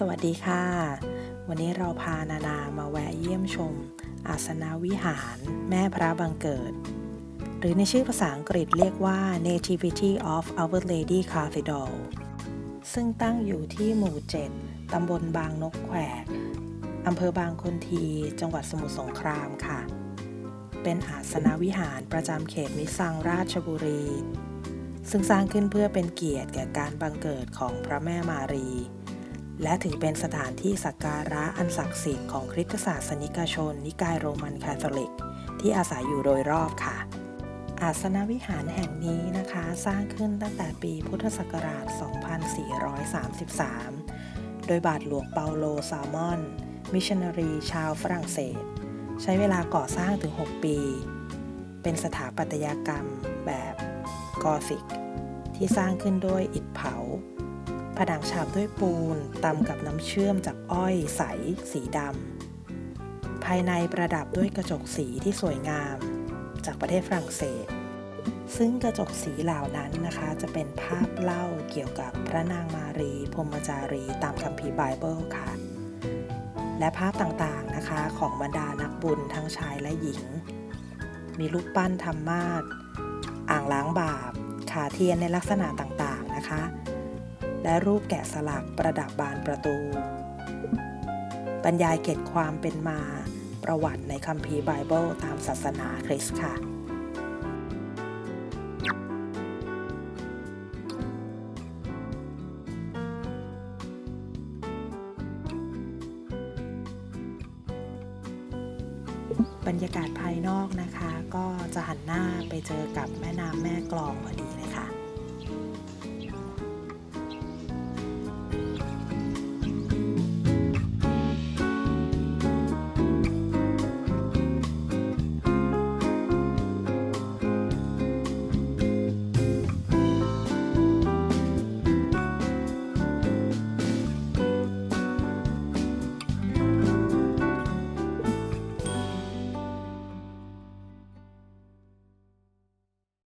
สวัสดีค่ะ วันนี้เราพานานามาแวะเยี่ยมชม อาสนาวิหาร แม่พระบังเกิด หรือในชื่อภาษาอังกฤษเรียกว่า Nativity of Our Lady Cathedral ซึ่งตั้งอยู่ที่หมู่ 7 ตำบลบางนกแขวกอำเภอบางคนที จังหวัดสมุทรสงครามค่ะ เป็นอาสนาวิหารประจำเขตมิสังราชบุรี ซึ่งสร้างขึ้นเพื่อเป็นเกียรติแก่การบังเกิดของพระแม่มารี และถือเป็นสถานที่สักการะอันศักดิ์สิทธิ์ของคริสตศาสนิกชน นิกายโรมันคาทอลิก ที่อาศัยอยู่โดยรอบค่ะ อาสนวิหารแห่งนี้นะคะ สร้างขึ้นตั้งแต่ปีพุทธศักราช 2433 โดยบาทหลวงเปาโลซามอน มิชชันนารีชาวฝรั่งเศส ใช้เวลาก่อสร้างถึง 6 ปี เป็นสถาปัตยกรรมแบบกอธิกที่สร้างขึ้นด้วยอิฐเผา ผนังฉาบด้วยปูนตำกับน้ำเชื่อมจากอ้อยใส สีดำ ภายในประดับด้วยกระจกสีที่สวยงาม จากประเทศฝรั่งเศส ซึ่งกระจกสีเหล่านั้นนะคะ จะเป็นภาพเล่าเกี่ยวกับพระนางมารีพรมจารีตามคัมภีร์ไบเบิลค่ะ และภาพต่างๆนะคะของบรรดานักบุญทั้งชายและหญิง มีรูปปั้นธรรมาสอ่างล้างบาปขาเทียนในลักษณะต่างๆนะคะ และรูปแกะสลักประดับบานประตู บรรยายเกตความเป็นมาประวัติในคัมภีร์ไบเบิลตามศาสนาคริสต์ค่ะ บรรยากาศภายนอกนะคะ ก็จะหันหน้าไปเจอกับแม่น้ำแม่กลองพอดีเลยค่ะ